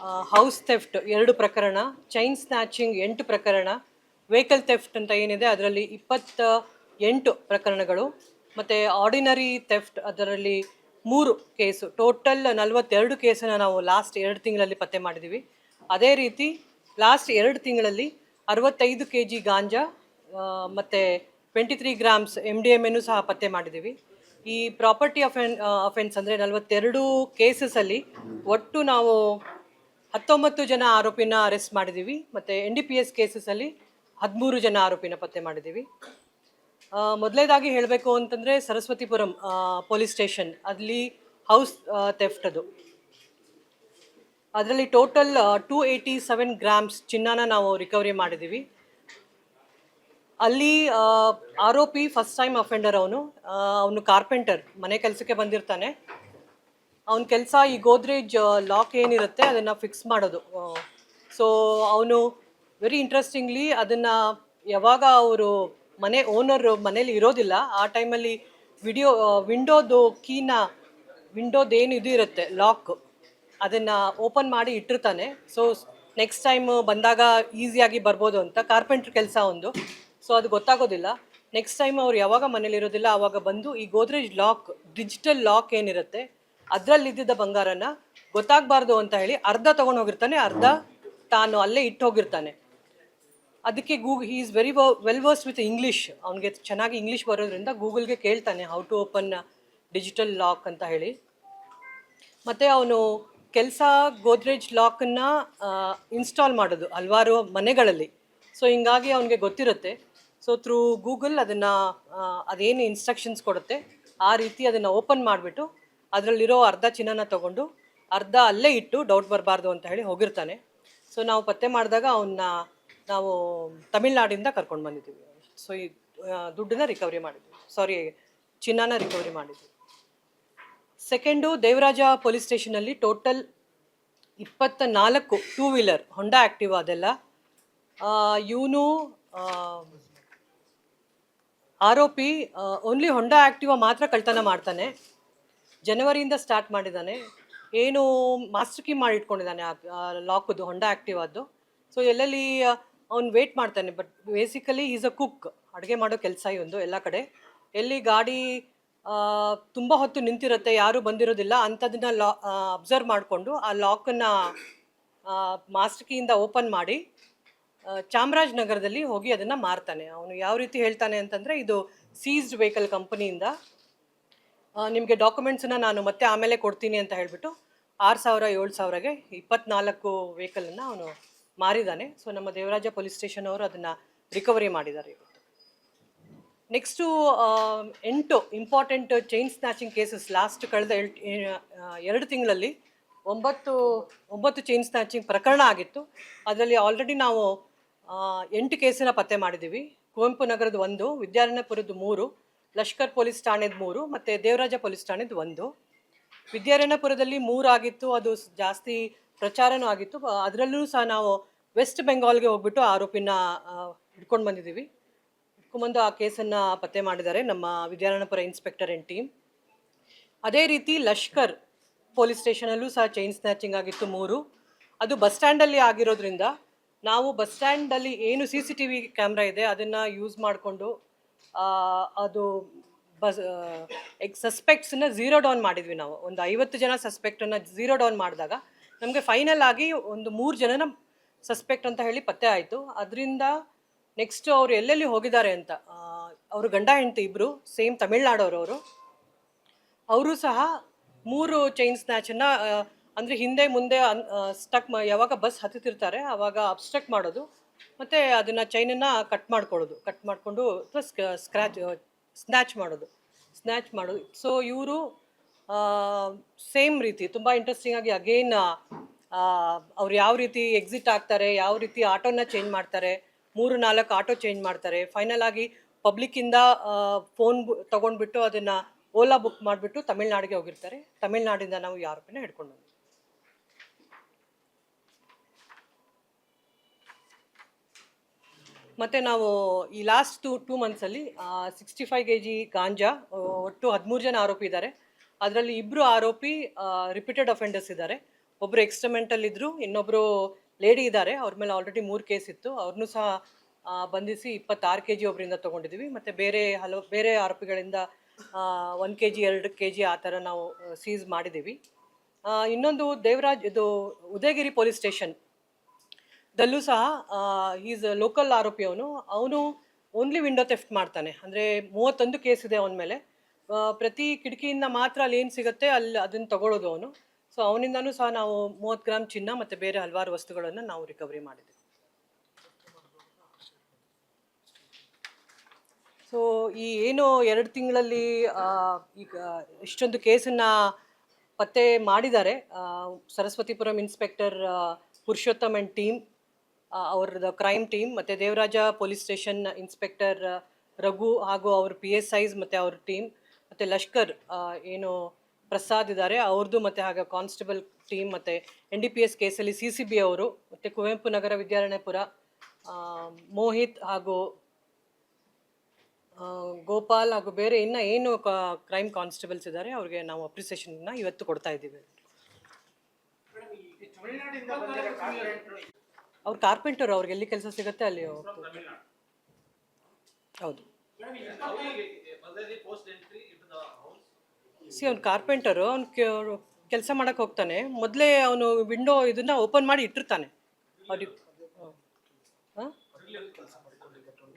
House theft ಎರಡು ಪ್ರಕರಣ chain snatching ಎಂಟು ಪ್ರಕರಣ ವೆಹಿಕಲ್ ಥೆಫ್ಟ್ ಅಂತ ಏನಿದೆ ಅದರಲ್ಲಿ ಇಪ್ಪತ್ತ ಎಂಟು ಪ್ರಕರಣಗಳು, ಮತ್ತು ಆರ್ಡಿನರಿ ಥೆಫ್ಟ್ ಅದರಲ್ಲಿ ಮೂರು ಕೇಸು ಟೋಟಲ್ ನಲವತ್ತೆರಡು ಕೇಸನ್ನು ನಾವು ಲಾಸ್ಟ್ ಎರಡು ತಿಂಗಳಲ್ಲಿ ಪತ್ತೆ ಮಾಡಿದ್ದೀವಿ ಅದೇ ರೀತಿ ಲಾಸ್ಟ್ ಎರಡು ತಿಂಗಳಲ್ಲಿ ಅರವತ್ತೈದು ಕೆ ಜಿ ಗಾಂಜಾ ಮತ್ತು twenty three grams M D M ಎನ್ನು ಸಹ ಪತ್ತೆ ಮಾಡಿದ್ದೀವಿ ಈ ಪ್ರಾಪರ್ಟಿ ಅಫೆನ್ ಅಫೆನ್ಸ್ ಅಂದರೆ ನಲವತ್ತೆರಡು ಕೇಸಸಲ್ಲಿ ಒಟ್ಟು ನಾವು ಹತ್ತೊಂಬತ್ತು ಜನ ಆರೋಪಿನ ಅರೆಸ್ಟ್ ಮಾಡಿದ್ದೀವಿ. ಮತ್ತು ಎನ್ ಡಿ ಪಿ ಎಸ್ ಕೇಸಸಲ್ಲಿ ಹದಿಮೂರು ಜನ ಆರೋಪಿನ ಪತ್ತೆ ಮಾಡಿದ್ದೀವಿ. ಮೊದಲೇದಾಗಿ ಹೇಳಬೇಕು ಅಂತಂದರೆ ಸರಸ್ವತಿಪುರಂ ಪೊಲೀಸ್ ಸ್ಟೇಷನ್, ಅಲ್ಲಿ ಹೌಸ್ ತೆಫ್ಟ್ ಅದು. ಅದರಲ್ಲಿ total two eighty seven grams ಚಿನ್ನನ ನಾವು ರಿಕವರಿ ಮಾಡಿದ್ದೀವಿ. ಅಲ್ಲಿ ಆರೋಪಿ ಫಸ್ಟ್ ಟೈಮ್ ಅಫೆಂಡರ್ ಅವನು. ಅವನು ಕಾರ್ಪೆಂಟರ್, ಮನೆ ಕೆಲಸಕ್ಕೆ ಬಂದಿರ್ತಾನೆ. ಅವನ ಕೆಲಸ ಈ ಗೋದ್ರೇಜ್ ಲಾಕ್ ಏನಿರುತ್ತೆ ಅದನ್ನು ಫಿಕ್ಸ್ ಮಾಡೋದು. ಸೊ ಅವನು ವೆರಿ ಇಂಟ್ರೆಸ್ಟಿಂಗ್ಲಿ ಅದನ್ನು ಯಾವಾಗ ಅವರು ಮನೆ ಓನರ್ ಮನೇಲಿ ಇರೋದಿಲ್ಲ, ಆ ಟೈಮಲ್ಲಿ ವಿಡಿಯೋ ವಿಂಡೋದು ಕೀನ ವಿಂಡೋದೇನು ಇದು ಇರುತ್ತೆ ಲಾಕ್ ಅದನ್ನು ಓಪನ್ ಮಾಡಿ ಇಟ್ಟಿರ್ತಾನೆ. ಸೊ ನೆಕ್ಸ್ಟ್ ಟೈಮ್ ಬಂದಾಗ ಈಸಿಯಾಗಿ ಬರ್ಬೋದು ಅಂತ ಕಾರ್ಪೆಂಟ್ರ್ ಕೆಲಸ ಒಂದು. ಸೊ ಅದು ಗೊತ್ತಾಗೋದಿಲ್ಲ. ನೆಕ್ಸ್ಟ್ ಟೈಮ್ ಅವ್ರು ಯಾವಾಗ ಮನೇಲಿ ಇರೋದಿಲ್ಲ ಆವಾಗ ಬಂದು ಈ ಗೋದ್ರೇಜ್ ಲಾಕ್ ಡಿಜಿಟಲ್ ಲಾಕ್ ಏನಿರುತ್ತೆ ಅದರಲ್ಲಿ ಇದ್ದಿದ್ದ ಬಂಗಾರನ ಗೊತ್ತಾಗಬಾರ್ದು ಅಂತ ಹೇಳಿ ಅರ್ಧ ತಗೊಂಡು ಹೋಗಿರ್ತಾನೆ, ಅರ್ಧ ತಾನು ಅಲ್ಲೇ ಇಟ್ಟು ಹೋಗಿರ್ತಾನೆ. ಅದಕ್ಕೆ Google he is very well versed with English ಅವನಿಗೆ ಚೆನ್ನಾಗಿ ಇಂಗ್ಲೀಷ್ ಬರೋದ್ರಿಂದ ಗೂಗಲ್ಗೆ ಕೇಳ್ತಾನೆ how to open digital lock ಅಂತ ಹೇಳಿ. ಮತ್ತು ಅವನು ಕೆಲಸ ಗೋದ್ರೇಜ್ ಲಾಕನ್ನು ಇನ್ಸ್ಟಾಲ್ ಮಾಡೋದು ಹಲವಾರು ಮನೆಗಳಲ್ಲಿ. ಸೊ ಹಿಂಗಾಗಿ ಅವನಿಗೆ ಗೊತ್ತಿರುತ್ತೆ. ಸೊ ಥ್ರೂ ಗೂಗಲ್ ಅದನ್ನು ಅದೇನು ಇನ್ಸ್ಟ್ರಕ್ಷನ್ಸ್ ಕೊಡುತ್ತೆ, ಆ ರೀತಿ ಅದನ್ನು ಓಪನ್ ಮಾಡಿಬಿಟ್ಟು ಅದರಲ್ಲಿರೋ ಅರ್ಧ ಚಿನ್ನನ ತಗೊಂಡು ಅರ್ಧ ಅಲ್ಲೇ ಇಟ್ಟು ಡೌಟ್ ಬರಬಾರ್ದು ಅಂತ ಹೇಳಿ ಹೋಗಿರ್ತಾನೆ. ಸೊ ನಾವು ಪತ್ತೆ ಮಾಡಿದಾಗ ಅವನ್ನ ನಾವು ತಮಿಳ್ನಾಡಿಂದ ಕರ್ಕೊಂಡು ಬಂದಿದ್ದೀವಿ. ಸೊ ಈ ದುಡ್ಡನ್ನ ರಿಕವರಿ ಮಾಡಿದ್ವಿ. ಸಾರಿ ಚಿನ್ನನ ರಿಕವರಿ ಮಾಡಿದ್ವಿ. ಸೆಕೆಂಡು ದೇವರಾಜ ಪೊಲೀಸ್ ಸ್ಟೇಷನಲ್ಲಿ ಟೋಟಲ್ ಇಪ್ಪತ್ತ ನಾಲ್ಕು ಟೂ ವೀಲರ್ ಹೊಂಡಾ ಆ್ಯಕ್ಟಿವ್ ಅದೆಲ್ಲ ಇವನು ಆರೋಪಿ ಓನ್ಲಿ ಹೊಂಡಾ ಆ್ಯಕ್ಟಿವ ಮಾತ್ರ ಕಳ್ತನ ಮಾಡ್ತಾನೆ. ಜನವರಿಯಿಂದ ಸ್ಟಾರ್ಟ್ ಮಾಡಿದ್ದಾನೆ. ಏನು ಮಾಸ್ಟರ್ ಕೀ ಮಾಡಿ ಇಟ್ಕೊಂಡಿದ್ದಾನೆ ಲಾಕದು ಹೊಂಡ ಆ್ಯಕ್ಟಿವ್ ಅದು ಸೊ ಎಲ್ಲೆಲ್ಲಿ ಅವ್ನು ವೇಟ್ ಮಾಡ್ತಾನೆ but basically is a cook ಅಡುಗೆ ಮಾಡೋ ಕೆಲಸ ಒಂದು ಎಲ್ಲ ಕಡೆ. ಎಲ್ಲಿ ಗಾಡಿ ತುಂಬ ಹೊತ್ತು ನಿಂತಿರುತ್ತೆ, ಯಾರೂ ಬಂದಿರೋದಿಲ್ಲ ಅಂಥದನ್ನ ಲಾ ಅಬ್ಸರ್ವ್ ಮಾಡಿಕೊಂಡು ಆ ಲಾಕನ್ನು ಮಾಸ್ಟರ್ ಕೀಯಿಂದ ಓಪನ್ ಮಾಡಿ ಚಾಮರಾಜನಗರದಲ್ಲಿ ಹೋಗಿ ಅದನ್ನು ಮಾರ್ತಾನೆ. ಅವನು ಯಾವ ರೀತಿ ಹೇಳ್ತಾನೆ ಅಂತಂದರೆ, ಇದು ಸೀಸ್ಡ್ ವೆಹಿಕಲ್ ಕಂಪನಿಯಿಂದ ನಿಮಗೆ ಡಾಕ್ಯುಮೆಂಟ್ಸನ್ನು ನಾನು ಮತ್ತೆ ಆಮೇಲೆ ಕೊಡ್ತೀನಿ ಅಂತ ಹೇಳಿಬಿಟ್ಟು ಆರು ಸಾವಿರ, ಏಳು ಸಾವಿರಗೆ ಇಪ್ಪತ್ನಾಲ್ಕು ವೆಹಿಕಲನ್ನು ಅವನು ಮಾರಿದ್ದಾನೆ ಸೊ ನಮ್ಮ ದೇವರಾಜ ಪೊಲೀಸ್ ಸ್ಟೇಷನ್ ಅವರು ಅದನ್ನು ರಿಕವರಿ ಮಾಡಿದ್ದಾರೆ ಇವತ್ತು. ನೆಕ್ಸ್ಟು ಎಂಟು important chain snatching cases last ಕಳೆದ ಎರಡು ತಿಂಗಳಲ್ಲಿ ಒಂಬತ್ತು ಒಂಬತ್ತು ಚೈನ್ ಸ್ನ್ಯಾಚಿಂಗ್ ಪ್ರಕರಣ ಆಗಿತ್ತು. ಅದರಲ್ಲಿ ಆಲ್ರೆಡಿ ನಾವು ಎಂಟು ಕೇಸನ್ನು ಪತ್ತೆ ಮಾಡಿದ್ದೀವಿ. ಕುವೆಂಪು ನಗರದ ಒಂದು, ವಿದ್ಯಾರಣ್ಯಪುರದ ಮೂರು ಲಷ್ಕರ್ ಪೊಲೀಸ್ ಠಾಣೆದು ಮೂರು ಮತ್ತು ದೇವರಾಜ ಪೊಲೀಸ್ ಠಾಣೆದು ಒಂದು. ವಿದ್ಯಾರಣ್ಯಪುರದಲ್ಲಿ ಮೂರಾಗಿತ್ತು, ಅದು ಜಾಸ್ತಿ ಪ್ರಚಾರನೂ ಆಗಿತ್ತು. ಅದರಲ್ಲೂ ಸಹ ನಾವು ವೆಸ್ಟ್ ಬೆಂಗಾಲ್ಗೆ ಹೋಗ್ಬಿಟ್ಟು ಆರೋಪಿನ ಹಿಡ್ಕೊಂಡು ಬಂದಿದ್ದೀವಿ. ಹಿಡ್ಕೊಂಬಂದು ಆ ಕೇಸನ್ನು ಪತ್ತೆ ಮಾಡಿದ್ದಾರೆ ನಮ್ಮ ವಿದ್ಯಾರಣ್ಯಪುರ ಇನ್ಸ್ಪೆಕ್ಟರ್ ಆ್ಯಂಡ್ ಟೀಮ್. ಅದೇ ರೀತಿ ಲಷ್ಕರ್ ಪೊಲೀಸ್ ಸ್ಟೇಷನಲ್ಲೂ ಸಹ ಚೈನ್ ಸ್ನ್ಯಾಚಿಂಗ್ ಆಗಿತ್ತು ಮೂರು. ಅದು ಬಸ್ ಸ್ಟ್ಯಾಂಡಲ್ಲಿ ಆಗಿರೋದ್ರಿಂದ ನಾವು ಬಸ್ ಸ್ಟ್ಯಾಂಡಲ್ಲಿ ಏನು C C T V camera ಇದೆ ಅದನ್ನು ಯೂಸ್ ಮಾಡಿಕೊಂಡು ಅದು ಬಸ್ ಎಗ್ ಸಸ್ಪೆಕ್ಟ್ಸನ್ನ ಝೀರೋ ಡೌನ್ ಮಾಡಿದ್ವಿ ನಾವು. ಒಂದು ಐವತ್ತು ಜನ ಸಸ್ಪೆಕ್ಟನ್ನು ಝೀರೋ ಡೌನ್ ಮಾಡಿದಾಗ ನಮಗೆ ಫೈನಲ್ ಆಗಿ ಒಂದು ಮೂರು ಜನನ ಸಸ್ಪೆಕ್ಟ್ ಅಂತ ಹೇಳಿ ಪತ್ತೆ ಆಯಿತು. ಅದರಿಂದ ನೆಕ್ಸ್ಟ್ ಅವರು ಎಲ್ಲೆಲ್ಲಿ ಹೋಗಿದ್ದಾರೆ ಅಂತ ಅವರು ಗಂಡ ಹೆಂಡತಿ ಇಬ್ಬರು ಸೇಮ್ ತಮಿಳ್ನಾಡೋರು ಅವರು. ಅವರು ಸಹ ಮೂರು ಚೈನ್ ಸ್ನ್ಯಾಚನ್ನು ಅಂದರೆ ಹಿಂದೆ ಮುಂದೆ ಸ್ಟಕ್ ಯಾವಾಗ ಬಸ್ ಹತ್ತುತ್ತಿರ್ತಾರೆ ಆವಾಗ ಅಬ್ಸ್ಟ್ರಕ್ಟ್ ಮಾಡೋದು. ಮತ್ತು ಅದನ್ನು ಚೈನನ್ನು ಕಟ್ ಮಾಡ್ಕೊಳ್ಳೋದು. ಕಟ್ ಮಾಡಿಕೊಂಡು ಅಥವಾ ಸ್ಕ್ರ್ಯಾಚ್ ಸ್ನ್ಯಾಚ್ ಮಾಡೋದು. ಸ್ನ್ಯಾಚ್ ಮಾಡೋದು ಸೊ ಇವರು ಸೇಮ್ ರೀತಿ, ತುಂಬ ಇಂಟ್ರೆಸ್ಟಿಂಗ್ ಆಗಿ ಅಗೇನ್ ಅವ್ರು ಯಾವ ರೀತಿ ಎಕ್ಸಿಟ್ ಆಗ್ತಾರೆ, ಯಾವ ರೀತಿ ಆಟೋನ ಚೇಂಜ್ ಮಾಡ್ತಾರೆ, ಮೂರು ನಾಲ್ಕು ಆಟೋ ಚೇಂಜ್ ಮಾಡ್ತಾರೆ ಫೈನಲ್ ಆಗಿ ಪಬ್ಲಿಕ್ಕಿಂದ ಫೋನ್ ತೊಗೊಂಡ್ಬಿಟ್ಟು ಅದನ್ನು ಓಲಾ ಬುಕ್ ಮಾಡಿಬಿಟ್ಟು ತಮಿಳ್ನಾಡಿಗೆ ಹೋಗಿರ್ತಾರೆ. ತಮಿಳ್ನಾಡಿಂದ ನಾವು ಯಾರು ಆರೋಪಿನ ಹಿಡ್ಕೊಂಡು ಮತ್ತು ನಾವು ಈ last to two ಮಂತ್ಸಲ್ಲಿ sixty five K G ganja ಒಟ್ಟು ಹದಿಮೂರು ಜನ ಆರೋಪಿ ಇದ್ದಾರೆ. ಅದರಲ್ಲಿ ಇಬ್ಬರು ಆರೋಪಿ ರಿಪೀಟೆಡ್ ಅಫೆಂಡರ್ಸ್ ಇದ್ದಾರೆ. ಒಬ್ಬರು ಎಕ್ಸ್ಟ್ರಮೆಂಟಲ್ ಇದ್ದರು ಇನ್ನೊಬ್ಬರು ಲೇಡಿ ಇದ್ದಾರೆ. ಅವ್ರ ಮೇಲೆ ಆಲ್ರೆಡಿ ಮೂರು ಕೇಸ್ ಇತ್ತು. ಅವ್ರನ್ನೂ ಸಹ ಬಂಧಿಸಿ ಇಪ್ಪತ್ತಾರು ಕೆ ಜಿ ಒಬ್ಬರಿಂದ ತೊಗೊಂಡಿದ್ವಿ. ಮತ್ತು ಬೇರೆ ಹಲವು, ಬೇರೆ ಆರೋಪಿಗಳಿಂದ ಒಂದು ಕೆ ಜಿ ಎರಡು ಕೆ ಜಿ ಆ ಥರ ನಾವು ಸೀಸ್ ಮಾಡಿದ್ದೀವಿ ಇನ್ನೊಂದು ದೇವರಾಜ್, ಇದು ಉದಯಗಿರಿ ಪೊಲೀಸ್ ಸ್ಟೇಷನ್ ದಲ್ಲೂ ಸಹ ಈಸ್ ಲೋಕಲ್ ಆರೋಪಿ ಅವನು ಅವನು ಓನ್ಲಿ ವಿಂಡೋ ತೆಫ್ಟ್ ಮಾಡ್ತಾನೆ. ಅಂದರೆ ಮೂವತ್ತೊಂದು ಕೇಸ್ ಇದೆ ಅವನ ಮೇಲೆ. ಪ್ರತಿ ಕಿಟಕಿಯಿಂದ ಮಾತ್ರ ಅಲ್ಲಿ ಏನು ಸಿಗುತ್ತೆ, ಅಲ್ಲಿ ಅದನ್ನು ತಗೊಳ್ಳೋದು ಅವನು. ಸೊ ಅವನಿಂದನೂ ಸಹ ನಾವು ಮೂವತ್ತು ಗ್ರಾಮ್ ಚಿನ್ನ ಮತ್ತು ಬೇರೆ ಹಲವಾರು ವಸ್ತುಗಳನ್ನು ನಾವು ರಿಕವರಿ ಮಾಡಿದ್ವಿ. ಸೊ ಈ ಏನು ಎರಡು ತಿಂಗಳಲ್ಲಿ ಈಗ ಇಷ್ಟೊಂದು ಕೇಸನ್ನು ಪತ್ತೆ ಮಾಡಿದ್ದಾರೆ Saraswathipuram inspector Purushottam and team. ಅವ್ರದ್ದು ಕ್ರೈಮ್ ಟೀಮ್ ಮತ್ತು Devaraja police station inspector Raghu ಹಾಗೂ ಅವ್ರ ಪಿ ಎಸ್ ಐಸ್ ಮತ್ತು ಅವ್ರ ಟೀಮ್ ಮತ್ತು ಲಷ್ಕರ್ ಏನು ಪ್ರಸಾದ್ ಇದ್ದಾರೆ ಅವ್ರದ್ದು ಮತ್ತು ಹಾಗೆ ಕಾನ್ಸ್ಟೇಬಲ್ ಟೀಮ್ ಮತ್ತು ಎನ್ ಡಿ ಪಿ ಎಸ್ ಕೇಸಲ್ಲಿ ಸಿ ಸಿ ಬಿ ಅವರು ಮತ್ತು ಕುವೆಂಪು ನಗರ ವಿದ್ಯಾರಣ್ಯಪುರ ಮೋಹಿತ್ ಹಾಗೂ ಗೋಪಾಲ್ ಹಾಗೂ ಬೇರೆ ಇನ್ನೂ ಏನು ಕ್ರೈಮ್ ಕಾನ್ಸ್ಟೇಬಲ್ಸ್ ಇದ್ದಾರೆ ಅವ್ರಿಗೆ ನಾವು ಅಪ್ರಿಸಿಯೇಷನ್ನ ಇವತ್ತು ಕೊಡ್ತಾ ಇದ್ದೀವಿ. ಅವ್ರು ಕಾರ್ಪೆಂಟರ್ ಅವ್ರಿಗೆ ಎಲ್ಲಿ ಕೆಲಸ ಸಿಗುತ್ತೆ ಅಲ್ಲಿ ಹೋಗ್ತಾರೆ. ಹೌದು. ಸಿ ಅವ್ನು ಕಾರ್ಪೆಂಟರು ಅವ್ನು ಕೆಲಸ ಮಾಡಕ್ಕೆ ಹೋಗ್ತಾನೆ. ಮೊದಲೇ ಅವನು ವಿಂಡೋ ಇದನ್ನ ಓಪನ್ ಮಾಡಿ ಇಟ್ಟಿರ್ತಾನೆ. ಅವ್ರಿಗೆ ಹಾಂ?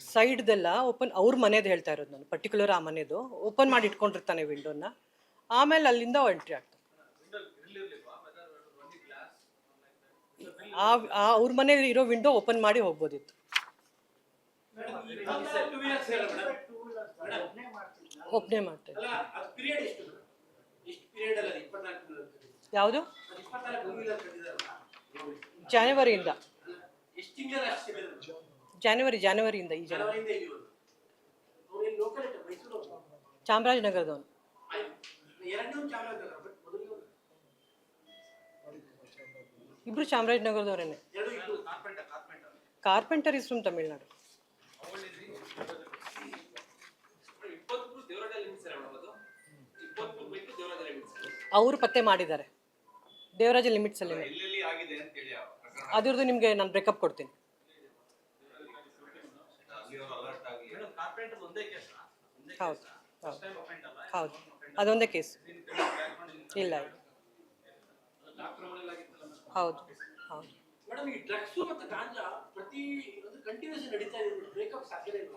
ಸೈಡ್ದೆಲ್ಲ ಓಪನ್ ಅವ್ರ ಮನೇದು ಹೇಳ್ತಾ ಇರೋದು ನಾನು ಪರ್ಟಿಕ್ಯುಲರ್ ಆ ಮನೆದು. ಓಪನ್ ಮಾಡಿ ಇಟ್ಕೊಂಡಿರ್ತಾನೆ ವಿಂಡೋನ ಆಮೇಲೆ ಅಲ್ಲಿಂದ ಎಂಟ್ರಿ ಆಗ್ತಾನೆ. ಆ ಅವ್ರ ಮನೇಲಿ ಇರೋ ವಿಂಡೋ ಓಪನ್ ಮಾಡಿ ಹೋಗ್ಬೋದಿತ್ತು. ಒಬ್ಬನೇ ಮಾಡ್ತೇವೆ ಯಾವುದು? ಜಾನ್ವರಿಯಿಂದ. ಜಾನ್ವರಿ, ಜಾನ್ವರಿಯಿಂದ ಈ ಜನ ಚಾಮರಾಜನಗರದವನು. ಇಬ್ರು ಚಾಮರಾಜನಗರದವರೇನೆ. Carpenter is from Tamil Nadu. ಅವರು ಪತ್ತೆ ಮಾಡಿದ್ದಾರೆ. ದೇವರಾಜ ಲಿಮಿಟ್ಸ್ ಅಲ್ಲಿ. ಅದ್ರದ್ದು ನಿಮಗೆ ನಾನು ಬ್ರೇಕಪ್ ಕೊಡ್ತೀನಿ. ಹೌದು ಹೌದು. ಹೌದು. ಅದೊಂದೇ ಕೇಸ್ ಇಲ್ಲ ಡಾಕ್ಟರ್ ಮನೇಲಿ ಆಗಿತ್ತಲ್ಲ ಮೇಡಮ್ ಹೌದು. ಹೌದು. ಮೇಡಮ್ ಈ ಡ್ರಗ್ಸ್ ಮತ್ತು ಗಾಂಜಾ ಪ್ರತಿ ಒಂದು ಕಂಟಿನ್ಯೂಸ್ ನಡೀತಾ ಇದೆ ಬ್ರೇಕಪ್ ಸಾಧ್ಯನೇ ಇಲ್ಲ.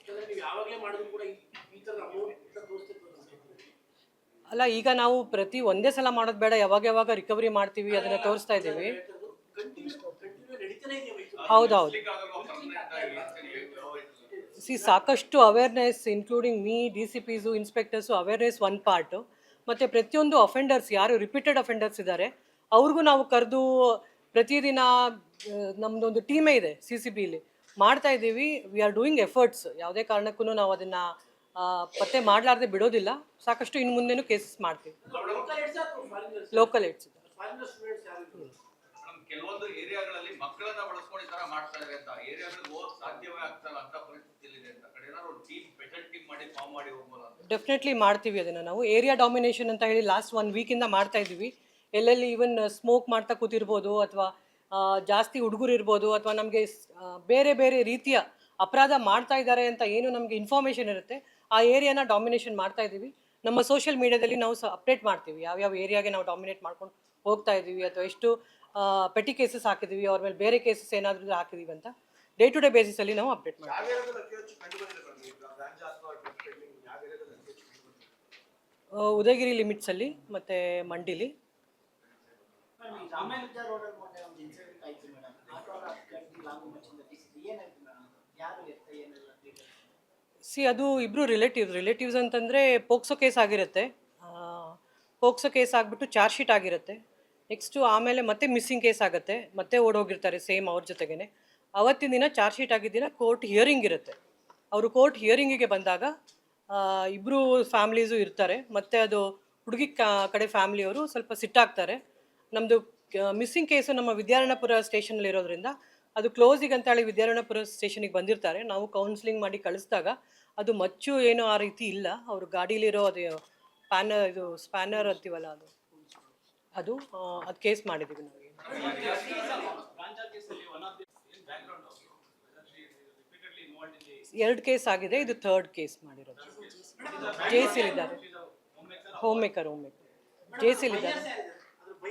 ಯಾಕಂದ್ರೆ ನೀವು ಯಾವಾಗಲೇ ಮಾಡಿದ್ರು ಕೂಡ ಈ- ಥರ ಅಮೌಂಟ್ ತೋರಿಸ್ತಿರ್ಬೋದು ಅಲ್ಲ ಈಗ ನಾವು ಪ್ರತಿ ಒಂದೇ ಸಲ ಮಾಡೋದು ಬೇಡ ಯಾವಾಗ ಯಾವಾಗ ರಿಕವರಿ ಮಾಡ್ತೀವಿ ಅದನ್ನ ತೋರಿಸ್ತಾ ಇದ್ದೀವಿ. ಹೌದೌದು. ಸಿ ಸಾಕಷ್ಟು awareness including me D C P inspectors awareness one part ಮತ್ತು ಪ್ರತಿಯೊಂದು ಅಫೆಂಡರ್ಸ್ ಯಾರು ರಿಪೀಟೆಡ್ ಅಫೆಂಡರ್ಸ್ ಇದ್ದಾರೆ ಅವ್ರಿಗೂ ನಾವು ಕರೆದು ಪ್ರತಿದಿನ ನಮ್ಮದೊಂದು ಟೀಮೇ ಇದೆ ಸಿ ಸಿ ಬಿಲಿ ಮಾಡ್ತಾ ಇದ್ದೀವಿ. ವಿ ಆರ್ ಡೂಯಿಂಗ್ ಎಫರ್ಟ್ಸ್ ಯಾವುದೇ ಕಾರಣಕ್ಕೂ ನಾವು ಅದನ್ನು ಪತ್ತೆ ಮಾಡಲಾರ್ದೆ ಬಿಡೋದಿಲ್ಲ. ಸಾಕಷ್ಟು ಇನ್ನು ಮುಂದೆನೂ ಕೇಸಸ್ ಮಾಡ್ತೀವಿ. ಲೋಕಲ್ ಏಡ್ಸ್ ಫಾರಿನರ್ ಸ್ಟೂಡೆಂಟ್ಸ್ ಯಾರು ಇದ್ರು? ಮೇಡಮ್ ಕೆಲವೊಂದು ಏರಿಯಾಗಳಲ್ಲಿ ಮಕ್ಕಳನ್ನ ಬಳಸ್ಕೊಂಡು ಈ ತರ ಮಾಡ್ತಾ ಇದ್ದಾರೆ ಅಂತ. ಏರಿಯಾಗಳಿಗೆ ಹೋಗಕ್ ಸಾಧ್ಯವೇ ಆಗ್ತಲ್ಲ ಅಂತ ಪರಿಸ್ಥಿತಿಯಲ್ಲಿ ಅಂತ. ಕಡೆ ಏನಾದ್ರು ಒಂದು ಟೀಮ್ ಸ್ಪೆಷಲ್ ಟೀಮ್ ಮಾಡಿ ಫಾರ್ಮ್ ಮಾಡಿ ಹೋಗ್ಬೋದು ಅಂತ. ಡೆಫಿನೆಟ್ಲಿ ಮಾಡ್ತೀವಿ ಅದನ್ನು ನಾವು. ಏರಿಯಾ ಡಾಮಿನೇಷನ್ ಅಂತ ಹೇಳಿ ಲಾಸ್ಟ್ ಒನ್ ವೀಕಿಂದ ಮಾಡ್ತಾ ಇದ್ದೀವಿ. ಎಲ್ಲೆಲ್ಲಿ ಈವನ್ ಸ್ಮೋಕ್ ಮಾಡ್ತಾ ಕೂತಿರ್ಬೋದು ಅಥವಾ ಜಾಸ್ತಿ ಹುಡುಗರು ಇರ್ಬೋದು ಅಥವಾ ನಮಗೆ ಬೇರೆ ಬೇರೆ ರೀತಿಯ ಅಪರಾಧ ಮಾಡ್ತಾ ಇದ್ದಾರೆ ಅಂತ ಏನು ನಮಗೆ ಇನ್ಫಾರ್ಮೇಷನ್ ಇರುತ್ತೆ ಆ ಏರಿಯಾನ ಡಾಮಿನೇಷನ್ ಮಾಡ್ತಾ ಇದ್ದೀವಿ. ನಮ್ಮ ಸೋಷಿಯಲ್ ಮೀಡಿಯಾದಲ್ಲಿ ನಾವು ಸಹ ಅಪ್ಡೇಟ್ ಮಾಡ್ತೀವಿ. ಯಾವ್ಯಾವ ಏರಿಯಾಗೆ ನಾವು ಡಾಮಿನೇಟ್ ಮಾಡ್ಕೊಂಡು ಹೋಗ್ತಾ ಇದ್ದೀವಿ ಅಥವಾ ಎಷ್ಟು ಪೆಟಿ ಕೇಸಸ್ ಹಾಕಿದ್ದೀವಿ ಅವ್ರ ಮೇಲೆ ಬೇರೆ ಕೇಸಸ್ ಏನಾದರೂ ಹಾಕಿದ್ದೀವಿ ಅಂತ ಡೇ ಟು ಡೇ ಬೇಸಿಸಲ್ಲಿ ನಾವು ಅಪ್ಡೇಟ್ ಮಾಡ್ತೀವಿ. ಉದಯಗಿರಿ ಲಿಮಿಟ್ಸಲ್ಲಿ ಮತ್ತು ಮಂಡಿಲಿ ಸಿ, ಅದು ಇಬ್ಬರು ರಿಲೇಟಿವ್ ರಿಲೇಟಿವ್ಸ್ ಅಂತಂದರೆ ಪೋಕ್ಸೋ ಕೇಸ್ ಆಗಿರುತ್ತೆ. ಪೋಕ್ಸೋ ಕೇಸ್ ಆಗಿಬಿಟ್ಟು ಚಾರ್ಜ್ ಶೀಟ್ ಆಗಿರುತ್ತೆ. ನೆಕ್ಸ್ಟು ಆಮೇಲೆ ಮತ್ತೆ ಮಿಸ್ಸಿಂಗ್ ಕೇಸ್ ಆಗುತ್ತೆ. ಮತ್ತೆ ಓಡೋಗಿರ್ತಾರೆ ಸೇಮ್ ಅವ್ರ ಜೊತೆಗೇನೆ. ಅವತ್ತಿನ ದಿನ ಚಾರ್ಜ್ ಶೀಟ್ ಆಗಿದ್ದಿನ ಕೋರ್ಟ್ ಹಿಯರಿಂಗ್ ಇರುತ್ತೆ. ಅವರು ಕೋರ್ಟ್ ಹಿಯರಿಂಗಿಗೆ ಬಂದಾಗ ಇಬ್ಬರು ಫ್ಯಾಮಿಲೀಸು ಇರ್ತಾರೆ. ಮತ್ತು ಅದು ಹುಡುಗಿ ಕಡೆ ಫ್ಯಾಮಿಲಿಯವರು ಸ್ವಲ್ಪ ಸಿಟ್ಟಾಗ್ತಾರೆ. ನಮ್ಮದು ಮಿಸ್ಸಿಂಗ್ ಕೇಸು ನಮ್ಮ ವಿದ್ಯಾರಣ್ಯಪುರ ಸ್ಟೇಷನಲ್ಲಿ ಇರೋದ್ರಿಂದ ಅದು ಕ್ಲೋಸಿಗೆ ಅಂತೇಳಿ ವಿದ್ಯಾರಣ್ಯಪುರ ಸ್ಟೇಷನಿಗೆ ಬಂದಿರ್ತಾರೆ. ನಾವು ಕೌನ್ಸಿಲಿಂಗ್ ಮಾಡಿ ಕಳಿಸಿದಾಗ ಅದು ಮಚ್ಚು ಏನೋ ಆ ರೀತಿ ಇಲ್ಲ. ಅವರು ಗಾಡೀಲಿರೋ ಅದು ಪ್ಯಾನರ್ ಇದು ಸ್ಪ್ಯಾನರ್ ಅಂತೀವಲ್ಲ ಅದು. ಅದು ಅದು ಕೇಸ್ ಮಾಡಿದ್ದೀವಿ ನಾವು ಎರಡು ಕೇಸ್ ಆಗಿದೆ. ಇದು ಥರ್ಡ್ ಕೇಸ್ ಮಾಡಿರೋದು. ಜೇಸಿಲಿದ್ದಾರೆ ಹೋಮ್ ಮೇಕರ್ ಹೋಮ್ ಮೇಕರ್ ಜೇಸಿಲಿದ್ದಾರೆ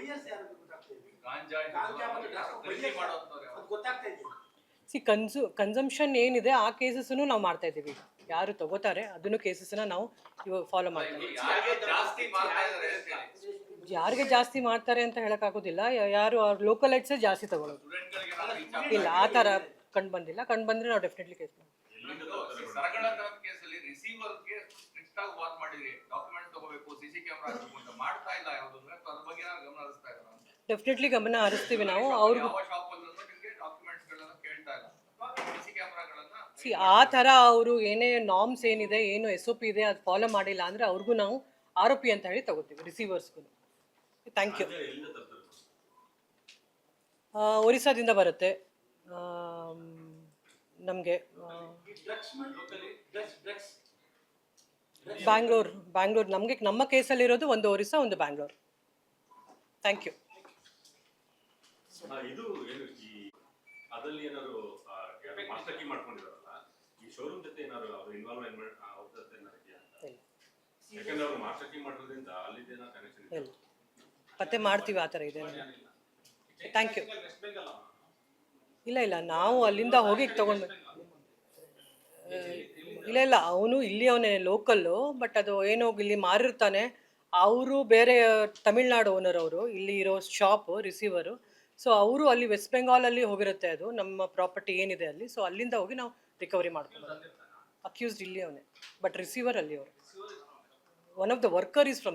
ಬೈಯರ್ಸ್ ಯಾರು ಅಂತ ಗೊತ್ತಾಗ್ತಾ ಇದೆ. ಗಾಂಜಾ ಗಾಂಜಾ ಮತ್ತು ಡ್ರಗ್ಸ್ ಖರೀದಿ ಬೈಯರ್ಸ್ ಅದು ಗೊತ್ತಾಗ್ತಾ ಇದೆ. ಸಿ ಕನ್ಸು ಕನ್ಸಂಪ್ಷನ್ ಏನಿದೆ ಆ ಕೇಸಸ್ಸನ್ನು ನಾವು ಮಾಡ್ತಾ ಇದ್ದೀವಿ. ಯಾರು ತಗೋತಾರೆ ಅದನ್ನು ಕೇಸಸ್ನ ನಾವು ಇವಾಗ ಫಾಲೋ ಮಾಡ್ತೀವಿ ಯಾರಿಗೆ ಜಾಸ್ತಿ ಮಾಡ್ತಾರೆ ಅಂತ ಹೇಳೋಕ್ಕಾಗೋದಿಲ್ಲ. ಯಾರು ಯಾರು ಅವ್ರ ಲೋಕಲೈಟ್ಸೇ ಜಾಸ್ತಿ ತಗೊಳ್ಳೋದು. ಇಲ್ಲ ಆ ಥರ ಕಂಡು ಬಂದಿಲ್ಲ. ಕಂಡು ಬಂದರೆ ನಾವು ಡೆಫಿನೆಟ್ಲಿ ಕೇಸ್ ಮಾಡ್ತೀವಿ ಇನ್ನೊಂದು ಸರಗಳ ತರದ ಕೇಸಲ್ಲಿ ರಿಸೀವರ್ಗೆ ಸ್ಟ್ರಿಕ್ಟ್ ಆಗಿ ವಾಚ್ ಮಾಡಿರಿ. ಡಾಕ್ಯುಮೆಂಟ್ ತಗೋಬೇಕು ಸಿಸಿ ಕ್ಯಾಮ್ರಾ ಹಾಕಬೇಕು ಮಾಡ್ತಾ ಇಲ್ಲ ಯಾವ್ದು ಡೆಫಿನೆಟ್ಲಿ ಗಮನ ಹರಿಸ್ತೀವಿ ನಾವು. ಅವ್ರಿಗೂ ಸಿ ಆ ಥರ ಅವರು ಏನೇ ನಾರ್ಮ್ಸ್ ಏನಿದೆ ಏನು ಎಸ್ ಒ ಪಿ ಇದೆ ಅದು ಫಾಲೋ ಮಾಡಿಲ್ಲ ಅಂದರೆ ಅವ್ರಿಗೂ ನಾವು ಆರೋಪಿ ಅಂತ ಹೇಳಿ ತಗೋತೀವಿ ರಿಸೀವರ್ಸ್ಗೂ ಥ್ಯಾಂಕ್ ಯು ಒರಿಸ್ಸಾದಿಂದ ಬರುತ್ತೆ. ನಮಗೆ ಬ್ಯಾಂಗ್ಳೂರ್ ಬ್ಯಾಂಗ್ಳೂರ್ ನಮಗೆ ನಮ್ಮ ಕೇಸಲ್ಲಿರೋದು ಒಂದು ಒರಿಸ್ಸಾ ಒಂದು ಬ್ಯಾಂಗ್ಳೂರ್ ಥ್ಯಾಂಕ್ ಯು ಇದು ಏನು ಈ ಅದ್ರಲ್ಲಿ ಏನಾದ್ರು ಮಾಸ್ಟರ್ ಕೀ ಮಾಡ್ಕೊಂಡಿದಾರಲ್ಲ ಈ ಶೋರೂಮ್ ಜೊತೆ ಏನಾದ್ರು ಅವ್ರು ಇನ್ವಾಲ್ವ್ಮೆಂಟ್ ಅಂತ? ಇಲ್ಲ. ಯಾಕಂದ್ರೆ ಅವ್ರು ಮಾಸ್ಟರ್ ಕೀ ಮಾಡೋದ್ರಿಂದ ಅಲ್ಲಿದ್ದೇನೋ ಕನೆಕ್ಷನ್ ಇದೆ ಪತ್ತೆ ಮಾಡ್ತೀವಿ ಆ ಥರ ಇದೆ ಥ್ಯಾಂಕ್ ಯು ಇಲ್ಲ. ಇಲ್ಲ ನಾವು ಅಲ್ಲಿಂದ ಹೋಗಿ ತಗೊಂಡು ಇಲ್ಲ ಇಲ್ಲ. ಅವನು ಇಲ್ಲಿ ಅವನೇ ಲೋಕಲ್ಲು ಬಟ್ ಅದು ಏನೋ ಇಲ್ಲಿ ಮಾರಿರ್ತಾನೆ. ಅವರು ಬೇರೆ ತಮಿಳ್ನಾಡು ಓನರ್ ಅವರು, ಇಲ್ಲಿ ಇರೋ ಶಾಪ್ ರಿಸೀವರು ಸೊ ಅವರು ಅಲ್ಲಿ ವೆಸ್ಟ್ ಬೆಂಗಾಲಲ್ಲಿ ಹೋಗಿರುತ್ತೆ ಅದು. ನಮ್ಮ ಪ್ರಾಪರ್ಟಿ ಏನಿದೆ ಅಲ್ಲಿ. ಸೊ ಅಲ್ಲಿಂದ ಹೋಗಿ ನಾವು ರಿಕವರಿ ಮಾಡ್ಕೊಬೋದು ಅಕ್ಯೂಸ್ಡ್ ಇಲ್ಲಿ ಅವನೇ. ಬಟ್ ರಿಸೀವರ್ ಅಲ್ಲಿ ಅವರು. One of the worker is from